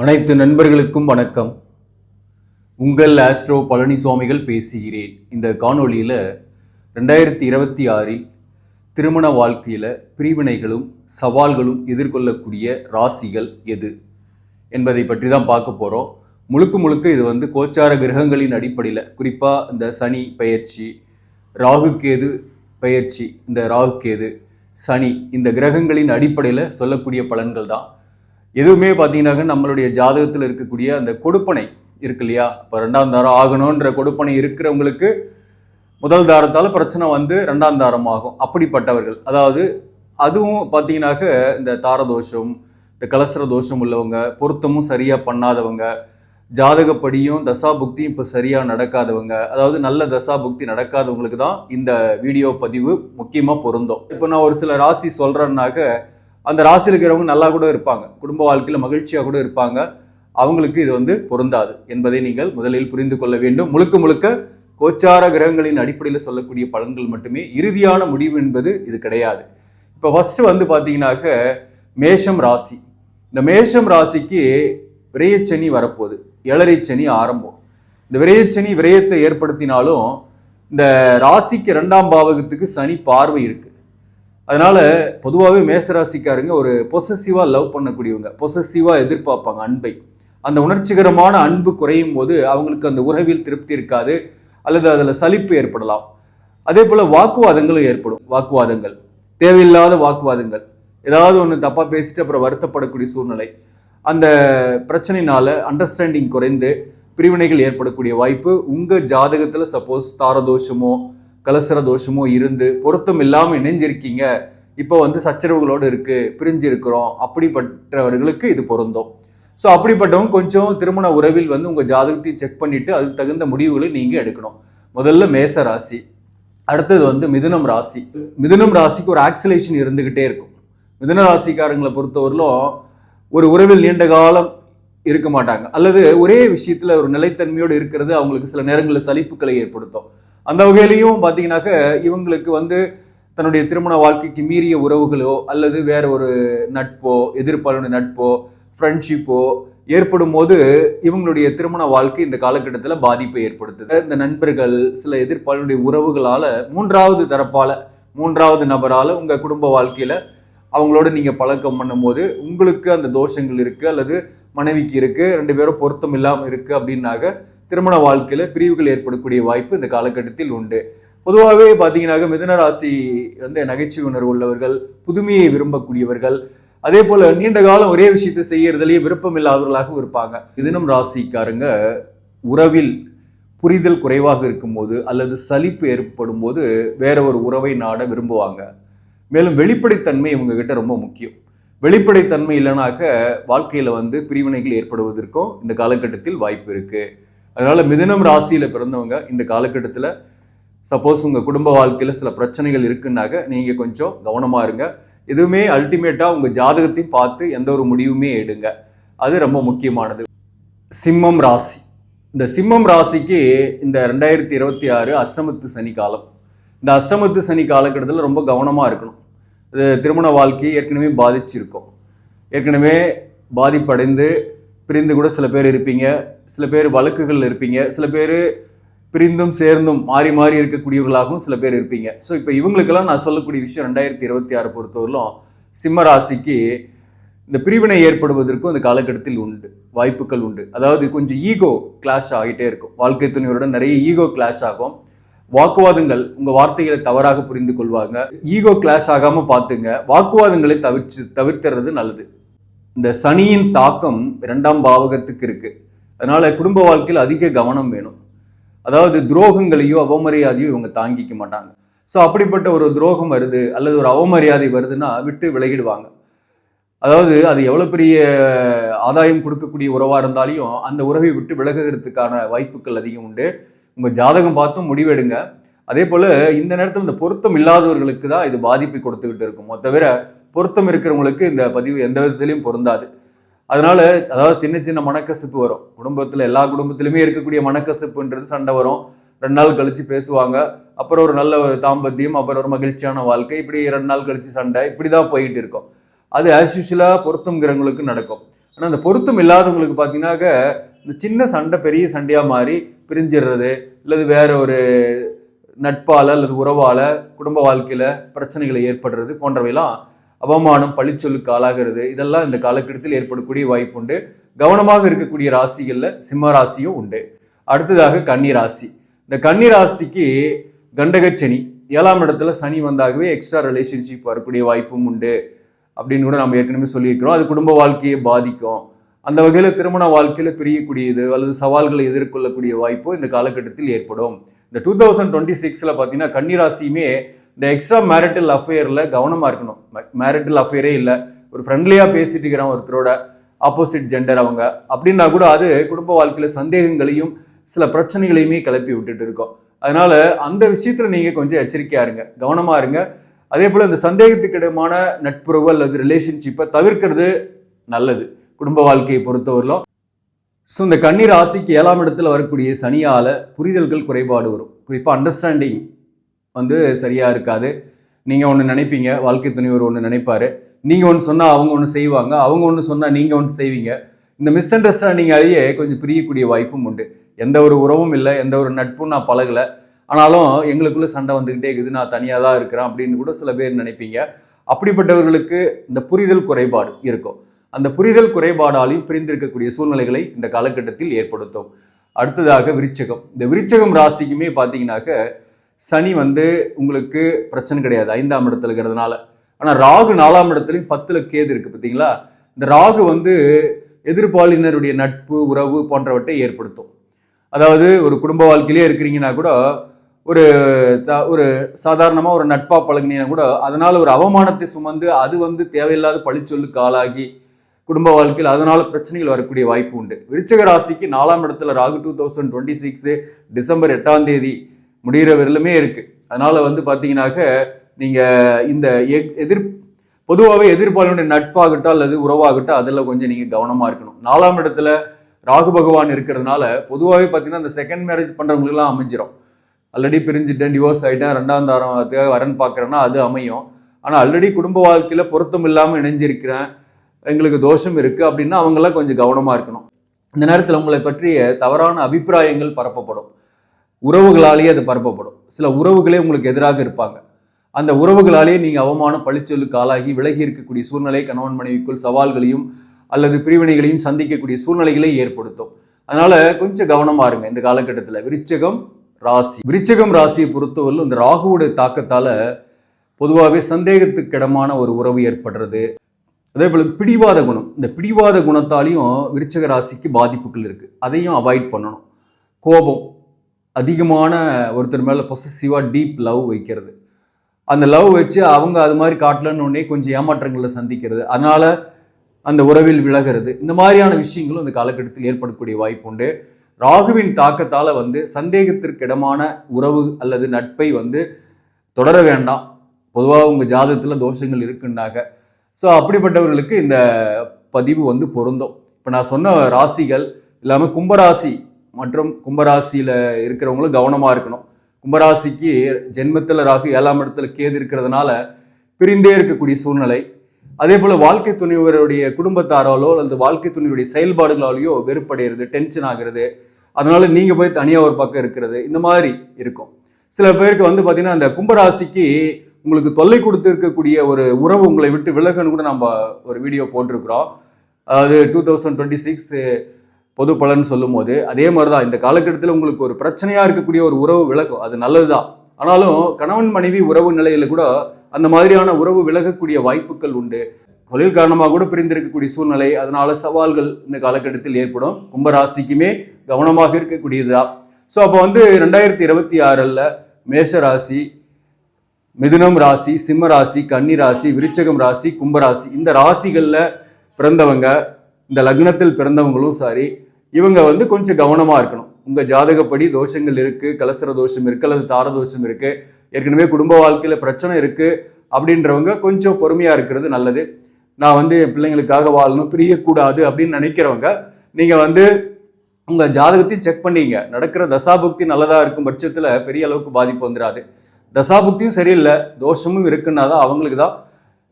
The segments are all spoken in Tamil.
அனைத்து நண்பர்களுக்கும் வணக்கம். உங்கள் ஆஸ்ட்ரோ பழனிசுவாமிகள் பேசுகிறேன். இந்த காணொளியில் ரெண்டாயிரத்தி இருபத்தி ஆறில் திருமண வாழ்க்கையில் பிரிவினைகளும் சவால்களும் எதிர்கொள்ளக்கூடிய ராசிகள் எது என்பதை பற்றி தான் பார்க்க போகிறோம் முழுக்க முழுக்க இது வந்து கோச்சார கிரகங்களின் அடிப்படையில் குறிப்பாக இந்த சனி பயிற்சி ராகுக்கேது பயிற்சி இந்த ராகுக்கேது சனி இந்த கிரகங்களின் அடிப்படையில் சொல்லக்கூடிய பலன்கள் தான். எதுவுமே பார்த்தீங்கன்னாக்க நம்மளுடைய ஜாதகத்தில் இருக்கக்கூடிய அந்த கொடுப்பனை இருக்கு இல்லையா? இப்போ ரெண்டாம் தாரம் ஆகணுன்ற கொடுப்பனை இருக்கிறவங்களுக்கு முதல் தாரத்தால் பிரச்சனை வந்து ரெண்டாம் தாரம் ஆகும். அப்படிப்பட்டவர்கள். அதாவது அதுவும் பார்த்தீங்கன்னாக்க இந்த தாரதோஷம் இந்த கலசர தோஷம் உள்ளவங்க பொருத்தமும் சரியாக பண்ணாதவங்க ஜாதகப்படியும் தசாபுக்தியும் இப்போ சரியாக நடக்காதவங்க அதாவது நல்ல தசாபுக்தி நடக்காதவங்களுக்கு தான் இந்த வீடியோ பதிவு முக்கியமாக பொருந்தும். இப்போ நான் ஒரு சில ராசி சொல்கிறேன்னாக்க அந்த ராசியில் இருக்கிறவங்க நல்லா கூட இருப்பாங்க. குடும்ப வாழ்க்கையில் மகிழ்ச்சியாக கூட இருப்பாங்க. அவங்களுக்கு இது வந்து பொருந்தாது என்பதை நீங்கள் முதலில் புரிந்து கொள்ள வேண்டும். முழுக்க முழுக்க கோச்சார கிரகங்களின் அடிப்படையில் சொல்லக்கூடிய பலன்கள் மட்டுமே. இறுதியான முடிவு என்பது இது கிடையாது. இப்போ ஃபஸ்ட்டு வந்து பார்த்தீங்கன்னாக்க மேஷம் ராசி. இந்த மேஷம் ராசிக்கு விரயச்சனி வரப்போகுது. ஏழரை சனி ஆரம்பம். இந்த விரயச்சனி விரயத்தை ஏற்படுத்தினாலும் இந்த ராசிக்கு ரெண்டாம் பாவகத்துக்கு சனி பார்வை இருக்குது அதனால பொதுவாகவே மேசராசிக்காரங்க ஒரு பொசசிவாக லவ் பண்ணக்கூடியவங்க. பொசசிவாக எதிர்பார்ப்பாங்க அன்பை. அந்த உணர்ச்சிகரமான அன்பு குறையும் போது அவங்களுக்கு அந்த உறவில் திருப்தி இருக்காது அல்லது அதில் சலிப்பு ஏற்படலாம். அதே போல் வாக்குவாதங்களும் ஏற்படும். வாக்குவாதங்கள். தேவையில்லாத வாக்குவாதங்கள். ஏதாவது ஒன்று தப்பாக பேசிட்டு அப்புறம் வருத்தப்படக்கூடிய சூழ்நிலை. அந்த பிரச்சனைனால அண்டர்ஸ்டாண்டிங் குறைந்து பிரிவினைகள் ஏற்படக்கூடிய வாய்ப்பு உங்கள் ஜாதகத்தில் சப்போஸ் தாரதோஷமோ கலசர தோஷமோ இருந்து பொருத்தம் இல்லாமல் இணைஞ்சிருக்கீங்க. இப்போ வந்து சச்சரவுகளோடு இருக்குது பிரிஞ்சிருக்கிறோம். அப்படிப்பட்டவர்களுக்கு இது பொருந்தும். ஸோ அப்படிப்பட்டவங்க கொஞ்சம் திருமண உறவில் வந்து உங்கள் ஜாதகத்தை செக் பண்ணிவிட்டு அதுக்கு தகுந்த முடிவுகளை நீங்கள் எடுக்கணும். முதல்ல மேச ராசி. அடுத்தது வந்து மிதுனம் ராசி. மிதுனம் ராசிக்கு ஒரு ஆக்சிலேஷன் இருந்துக்கிட்டே இருக்கும். மிதுன ராசிக்காரங்களை பொறுத்தவரையிலும் ஒரு உறவில் நீண்ட காலம் இருக்க மாட்டாங்க. அல்லது ஒரே விஷயத்தில் ஒரு நிலைத்தன்மையோடு இருக்கிறது அவங்களுக்கு சில நேரங்களில் சலிப்புகளை ஏற்படுத்தும். அந்த வகையிலையும் பார்த்தீங்கன்னாக்க இவங்களுக்கு வந்து தன்னுடைய திருமண வாழ்க்கைக்கு மீறிய உறவுகளோ அல்லது வேற ஒரு நட்போ எதிர்ப்பாளனுடைய நட்போ ஃப்ரெண்ட்ஷிப்போ ஏற்படும் போது இவங்களுடைய திருமண வாழ்க்கை இந்த காலகட்டத்தில் பாதிப்பை ஏற்படுத்துது. இந்த நண்பர்கள் சில எதிர்ப்பாளனுடைய உறவுகளால் மூன்றாவது தரப்பால் மூன்றாவது நபரால் உங்கள் குடும்ப வாழ்க்கையில் அவங்களோட நீங்கள் பழக்கம் பண்ணும்போது உங்களுக்கு அந்த தோஷங்கள் இருக்குது அல்லது மனைவிக்கு இருக்குது ரெண்டு பேரும் பொருத்தம் இல்லாமல் இருக்குது அப்படின்னாக்க திருமண வாழ்க்கையில் பிரிவுகள் ஏற்படக்கூடிய வாய்ப்பு இந்த காலகட்டத்தில் உண்டு. பொதுவாகவே பார்த்தீங்கன்னாக்க மிதுன ராசி வந்து நகைச்சுவை உணர்வு உள்ளவர்கள் புதுமையை விரும்பக்கூடியவர்கள் அதே போல நீண்ட காலம் ஒரே விஷயத்தை செய்யறதுலேயே விருப்பம் இல்லாதவர்களாகவும் இருப்பாங்க. மிதுனம் ராசிக்காரங்க உறவில் புரிதல் குறைவாக இருக்கும்போது அல்லது சலிப்பு ஏற்படும் போது வேற ஒரு உறவை நாட விரும்புவாங்க. மேலும் வெளிப்படைத்தன்மை இவங்க கிட்ட ரொம்ப முக்கியம். வெளிப்படைத்தன்மை இல்லைனாக்க வாழ்க்கையில் வந்து பிரிவினைகள் ஏற்படுவதற்கும் இந்த காலகட்டத்தில் வாய்ப்பு இருக்குது அதனால் மிதனம் ராசியில் பிறந்தவங்க இந்த காலகட்டத்தில் சப்போஸ் உங்கள் குடும்ப வாழ்க்கையில் சில பிரச்சனைகள் இருக்குன்னாக்க நீங்கள் கொஞ்சம் கவனமாக இருங்க. எதுவுமே அல்டிமேட்டாக உங்கள் ஜாதகத்தையும் பார்த்து எந்த ஒரு முடிவுமே எடுங்க. அது ரொம்ப முக்கியமானது. சிம்மம் ராசி. இந்த சிம்மம் ராசிக்கு இந்த ரெண்டாயிரத்தி இருபத்தி ஆறு அஷ்டமத்து சனி காலம். இந்த அஷ்டமத்து சனி காலகட்டத்தில் ரொம்ப கவனமாக இருக்கணும். இது திருமண வாழ்க்கையை ஏற்கனவே பாதிச்சிருக்கோம். ஏற்கனவே பாதிப்படைந்து பிரிந்து கூட சில பேர் இருப்பீங்க. சில பேர் வழக்குகள் இருப்பீங்க. சில பேர் பிரிந்தும் சேர்ந்தும் மாறி மாறி இருக்கக்கூடியவர்களாகவும் சில பேர் இருப்பீங்க. ஸோ இப்போ இவங்களுக்கெல்லாம் நான் சொல்லக்கூடிய விஷயம் ரெண்டாயிரத்தி இருபத்தி ஆறு பொறுத்தவரையிலும் சிம்ம ராசிக்கு இந்த பிரிவினை ஏற்படுவதற்கும் இந்த காலகட்டத்தில் உண்டு. வாய்ப்புகள் உண்டு. அதாவது கொஞ்சம் ஈகோ கிளாஷ் ஆகிட்டே இருக்கும். வாழ்க்கை துணையோட நிறைய ஈகோ கிளாஷ் ஆகும். வாக்குவாதங்கள் உங்கள் வார்த்தைகளை தவறாக புரிந்து கொள்வாங்க. ஈகோ கிளாஷ் ஆகாமல் பார்த்துங்க. வாக்குவாதங்களை தவிர்த்து தவிர்த்துறது நல்லது. இந்த சனியின் தாக்கம் இரண்டாம் பாவகத்துக்கு இருக்கு. அதனால குடும்ப வாழ்க்கையில் அதிக கவனம் வேணும். அதாவது துரோகங்களையோ அவமரியாதையோ இவங்க தாங்கிக்க மாட்டாங்க. ஸோ அப்படிப்பட்ட ஒரு துரோகம் வருது அல்லது ஒரு அவமரியாதை வருதுன்னா விட்டு விலகிடுவாங்க. அதாவது அது எவ்வளோ பெரிய ஆதாயம் கொடுக்கக்கூடிய உறவாக இருந்தாலையும் அந்த உறவை விட்டு விலகுறதுக்கான வாய்ப்புகள் அதிகம் உண்டு. உங்கள் ஜாதகம் பார்த்தும் முடிவெடுங்க. அதே போல் இந்த நேரத்தில் இந்த பொருத்தம் இல்லாதவர்களுக்கு தான் இது பாதிப்பை கொடுத்துக்கிட்டு இருக்குமோ. தவிர பொருத்தம் இருக்கிறவங்களுக்கு இந்த பதிவு எந்த விதத்துலையும் பொருந்தாது. அதனால அதாவது சின்ன சின்ன மனக்கசிப்பு வரும். குடும்பத்தில் எல்லா குடும்பத்திலுமே இருக்கக்கூடிய மனக்கசிப்புன்றது சண்டை வரும். ரெண்டு நாள் கழிச்சு பேசுவாங்க. அப்புறம் ஒரு நல்ல தாம்பத்தியம் அப்புறம் ஒரு மகிழ்ச்சியான வாழ்க்கை. இப்படி ரெண்டு நாள் கழிச்சு சண்டை இப்படி தான் போயிட்டு இருக்கும். அது ஆஸ் யூஷுவலாக பொருத்தங்கிறவங்களுக்கு நடக்கும். ஆனால் அந்த பொருத்தம் இல்லாதவங்களுக்கு பார்த்தீங்கன்னாக்க இந்த சின்ன சண்டை பெரிய சண்டையாக மாறி பிரிஞ்சிடுறது அல்லது வேற ஒரு நட்பால் அல்லது உறவால் குடும்ப வாழ்க்கையில் பிரச்சனைகளை ஏற்படுறது போன்றவையெல்லாம் அவமானம் பழிச்சொல்லுக்கு ஆளாகிறது இதெல்லாம் இந்த காலகட்டத்தில் ஏற்படக்கூடிய வாய்ப்பு உண்டு. கவனமாக இருக்கக்கூடிய ராசிகளில் சிம்ம ராசியும் உண்டு. அடுத்ததாக கன்னி ராசி. இந்த கன்னி ராசிக்கு கண்டகச்சனி ஏழாம் இடத்துல சனி வந்தாகவே எக்ஸ்ட்ரா ரிலேஷன்ஷிப் வரக்கூடிய வாய்ப்பும் உண்டு அப்படின்னு கூட நம்ம ஏற்கனவே சொல்லியிருக்கிறோம். அது குடும்ப வாழ்க்கையை பாதிக்கும். அந்த வகையில் திருமண வாழ்க்கையில் பிரியக்கூடியது அல்லது சவால்களை எதிர்கொள்ளக்கூடிய வாய்ப்பு இந்த காலகட்டத்தில் ஏற்படும். இந்த டூ தௌசண்ட் டுவெண்ட்டி சிக்ஸில் பார்த்தீங்கன்னா கன்னிராசியுமே இந்த எக்ஸ்ட்ரா மேரிட்டல் அஃபேரில் கவனமாக இருக்கணும். மேரிட்டல் அஃபேரே இல்லை. ஒரு ஃப்ரெண்ட்லியாக பேசிட்டு இருக்கிறோம் ஒருத்தரோட ஆப்போசிட் ஜெண்டர் அவங்க. அப்படின்னா கூட அது குடும்ப வாழ்க்கையில் சந்தேகங்களையும் சில பிரச்சனைகளையுமே கிளப்பி விட்டுட்டு இருக்கோம். அதனால் அந்த விஷயத்தில் நீங்கள் கொஞ்சம் எச்சரிக்கையாக இருங்க. கவனமாக இருங்க. அதே போல் இந்த சந்தேகத்துக்கிடமான நட்புறவு அல்லது ரிலேஷன்ஷிப்பை தவிர்க்கிறது நல்லது. குடும்ப வாழ்க்கையை பொறுத்தவரையிலும் ஸோ இந்த கண்ணீர் ராசிக்கு ஏழாம் இடத்துல வரக்கூடிய சனியால் புரிதல்கள் குறைபாடு வரும். குறிப்பாக அண்டர்ஸ்டாண்டிங் வந்து சரியாக இருக்காது. நீங்கள் ஒன்று நினைப்பீங்க வாழ்க்கை துணைவர் ஒன்று நினைப்பார். நீங்கள் ஒன்று சொன்னால் அவங்க ஒன்று செய்வாங்க அவங்க ஒன்று சொன்னால் நீங்கள் ஒன்று செய்வீங்க. இந்த மிஸ் அண்டர்ஸ்டாண்டிங்காலேயே கொஞ்சம் பிரியக்கூடிய வாய்ப்பும் உண்டு. எந்த ஒரு உறவும் இல்லை எந்த ஒரு நட்பும் நான் பழகலை. ஆனாலும் எங்களுக்குள்ளே சண்டை வந்துக்கிட்டே இருக்குது. நான் தனியாக தான் இருக்கிறேன் அப்படின்னு கூட சில பேர் நினைப்பீங்க. அப்படிப்பட்டவர்களுக்கு இந்த புரிதல் குறைபாடு இருக்கும். அந்த புரிதல் குறைபாடாலையும் பிரிந்திருக்கக்கூடிய சூழ்நிலைகளை இந்த காலகட்டத்தில் ஏற்படுத்தும். அடுத்ததாக விருச்சகம். இந்த விருச்சகம் ராசிக்குமே பார்த்தீங்கன்னாக்க சனி வந்து உங்களுக்கு பிரச்சனை கிடையாது. ஐந்தாம் இடத்துல இருக்கிறதுனால. ஆனால் ராகு நாலாம் இடத்துலையும் பத்தில் கேது இருக்குது பார்த்தீங்களா இந்த ராகு வந்து எதிர்பாலினருடைய நட்பு உறவு போன்றவற்றை ஏற்படுத்தும். அதாவது ஒரு குடும்ப வாழ்க்கையிலே இருக்கிறீங்கன்னா கூட ஒரு த- ஒரு சாதாரணமாக ஒரு நட்பாக பழகினீங்கன்னா கூட அதனால் ஒரு அவமானத்தை சுமந்து அது வந்து தேவையில்லாத பழிச்சொல்லுக்கு ஆளாகி குடும்ப வாழ்க்கையில் அதனால் பிரச்சனைகள் வரக்கூடிய வாய்ப்பு உண்டு. விருச்சக ராசிக்கு நாலாம் இடத்துல Rahu two thousand twenty six December எட்டாம் தேதி முடிகிற வரலுமே இருக்குது அதனால் வந்து பார்த்தீங்கன்னாக்க நீங்கள் இந்த எக்- எதிர் பொதுவாகவே எதிர்பாலினுடைய நட்பாகட்டும் அல்லது உறவாகட்டும் அதில் கொஞ்சம் நீங்கள் கவனமாக இருக்கணும். நாலாம் இடத்துல ராகு பகவான் இருக்கிறதுனால பொதுவாகவே பார்த்தீங்கன்னா இந்த செகண்ட் மேரேஜ் பண்ணுறவங்களுக்குலாம் அமைஞ்சிரும். ஆல்ரெடி பிரிஞ்சுட்டேன் டிவோர்ஸ் ஆகிட்டேன் ரெண்டாம் தாரத்துக்காக வரன் பார்க்குறேன்னா அது அமையும். ஆனால் ஆல்ரெடி குடும்ப வாழ்க்கையில் பொருத்தம் இல்லாமல் இணைஞ்சிருக்கிறேன் எங்களுக்கு தோஷம் இருக்குது அப்படின்னா அவங்களாம் கொஞ்சம் கவனமாக இருக்கணும். இந்த நேரத்தில் உங்களை பற்றிய தவறான அபிப்பிராயங்கள் பரப்பப்படும். உறவுகளாலேயே அது பரப்பப்படும். சில உறவுகளே உங்களுக்கு எதிராக இருப்பாங்க. அந்த உறவுகளாலேயே நீங்கள் அவமானம் பழிச்சொல்லுக்கு ஆளாகி விலகி இருக்கக்கூடிய சூழ்நிலை கணவன் மனைவிக்குள் சவால்களையும் அல்லது பிரிவினைகளையும் சந்திக்கக்கூடிய சூழ்நிலைகளை ஏற்படுத்தும். அதனால கொஞ்சம் கவனமா இருங்க இந்த காலகட்டத்தில். விருச்சகம் ராசி. விருச்சகம் ராசியை பொறுத்தவரையிலும் இந்த ராகுவோட தாக்கத்தால பொதுவாகவே சந்தேகத்துக்கிடமான ஒரு உறவு ஏற்படுறது. அதே போல் பிடிவாத குணம். இந்த பிடிவாத குணத்தாலையும் விருச்சக ராசிக்கு பாதிப்புகள் இருக்குது அதையும் அவாய்ட் பண்ணணும். கோபம் அதிகமான ஒருத்தர் மேலே பொசசிவாக டீப் லவ் வைக்கிறது. அந்த லவ் வச்சு அவங்க அது மாதிரி காட்டலன்னு கொஞ்சம் ஏமாற்றங்களை சந்திக்கிறது. அதனால் அந்த உறவில் விலகிறது. இந்த மாதிரியான விஷயங்களும் இந்த காலகட்டத்தில் ஏற்படக்கூடிய வாய்ப்பு உண்டு. ராகுவின் தாக்கத்தால் வந்து சந்தேகத்திற்கிடமான உறவு அல்லது நட்பை வந்து தொடர வேண்டாம். பொதுவாக உங்கள் ஜாதகத்தில் தோஷங்கள் இருக்குன்னாக்க. ஸோ அப்படிப்பட்டவர்களுக்கு இந்த பதிவு வந்து பொருந்தும். இப்போ நான் சொன்ன ராசிகள் இல்லாமல் கும்பராசி மற்றும் கும்பராசியில் இருக்கிறவங்களும் கவனமாக இருக்கணும். கும்பராசிக்கு ஜென்மத்தில் ராகு ஏழாம் இடத்துல கேது இருக்கிறதுனால பிரிந்தே இருக்கக்கூடிய சூழ்நிலை. அதே போல் வாழ்க்கை துணிவருடைய குடும்பத்தாராலோ அல்லது வாழ்க்கை துணிவருடைய செயல்பாடுகளாலேயோ வெறுப்படைகிறது டென்ஷன் ஆகிறது. அதனால நீங்கள் போய் தனியாக ஒரு பக்கம் இருக்கிறது இந்த மாதிரி இருக்கும். சில பேருக்கு வந்து பார்த்தீங்கன்னா அந்த கும்பராசிக்கு உங்களுக்கு தொல்லை கொடுத்து இருக்கக்கூடிய ஒரு உறவு உங்களை விட்டு விலகன்னு கூட நம்ம ஒரு வீடியோ போட்டிருக்கிறோம். அது டூ தௌசண்ட் டுவெண்ட்டி சிக்ஸ் பொது பலன் சொல்லும் போது அதே மாதிரி தான் இந்த காலகட்டத்தில் உங்களுக்கு ஒரு பிரச்சனையாக இருக்கக்கூடிய ஒரு உறவு விலகும். அது நல்லது தான் ஆனாலும் கணவன் மனைவி உறவு நிலையில கூட அந்த மாதிரியான உறவு விலகக்கூடிய வாய்ப்புகள் உண்டு. தொழில் காரணமாக கூட பிரிந்திருக்கக்கூடிய சூழ்நிலை அதனால சவால்கள் இந்த காலகட்டத்தில் ஏற்படும். கும்பராசிக்குமே கவனமாக இருக்கக்கூடியதுதான். ஸோ அப்போ வந்து ரெண்டாயிரத்தி இருபத்தி ஆறில் மேஷ ராசி மிதுனம் ராசி சிம்ம ராசி கன்னி ராசி விருச்சகம் ராசி கும்பராசி இந்த ராசிகளில் பிறந்தவங்க இந்த லக்னத்தில் பிறந்தவங்களும் சரி இவங்க வந்து கொஞ்சம் கவனமாக இருக்கணும். உங்கள் ஜாதகப்படி தோஷங்கள் இருக்குது கலசர தோஷம் இருக்குது அல்லது தார தோஷம் இருக்குது ஏற்கனவே குடும்ப வாழ்க்கையில் பிரச்சனை இருக்குது அப்படின்றவங்க கொஞ்சம் பொறுமையாக இருக்கிறது நல்லது. நான் வந்து என் பிள்ளைங்களுக்காக வாழணும் பிரியக்கூடாது அப்படின்னு நினைக்கிறவங்க நீங்கள் வந்து உங்கள் ஜாதகத்தையும் செக் பண்ணீங்க. நடக்கிற தசாபுக்தி நல்லதாக இருக்கும் பட்சத்தில் பெரிய அளவுக்கு பாதிப்பு வந்துடாது தசாபுக்தியும் சரியில்லை தோஷமும் இருக்குன்னா தான் அவங்களுக்கு தான்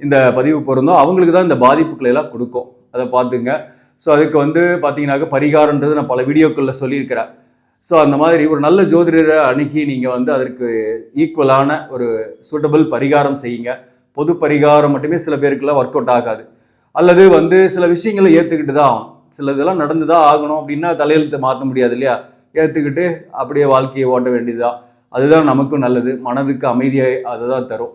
இந்த பதிவு பொருந்தும். அவங்களுக்கு தான் இந்த பாதிப்புகளை எல்லாம் கொடுக்கும். அதை பார்த்துங்க. ஸோ அதுக்கு வந்து பார்த்தீங்கன்னாக்க பரிகாரன்றது நான் பல வீடியோக்களில் சொல்லியிருக்கிறேன். ஸோ அந்த மாதிரி ஒரு நல்ல ஜோதிடரை அணுகி நீங்கள் வந்து அதற்கு ஈக்குவலான ஒரு சூட்டபிள் பரிகாரம் செய்யுங்க. பொது பரிகாரம் மட்டுமே சில பேருக்குலாம் ஒர்க் அவுட் ஆகாது. அல்லது வந்து சில விஷயங்களை ஏற்றுக்கிட்டு தான் சில இதெல்லாம் நடந்து தான் ஆகணும் அப்படின்னா தலையெழுத்தை மாற்ற முடியாது இல்லையா? ஏற்றுக்கிட்டு அப்படியே வாழ்க்கையை ஓட்ட வேண்டியதுதான். அதுதான் நமக்கும் நல்லது. மனதுக்கு அமைதியை அதுதான் தரும்.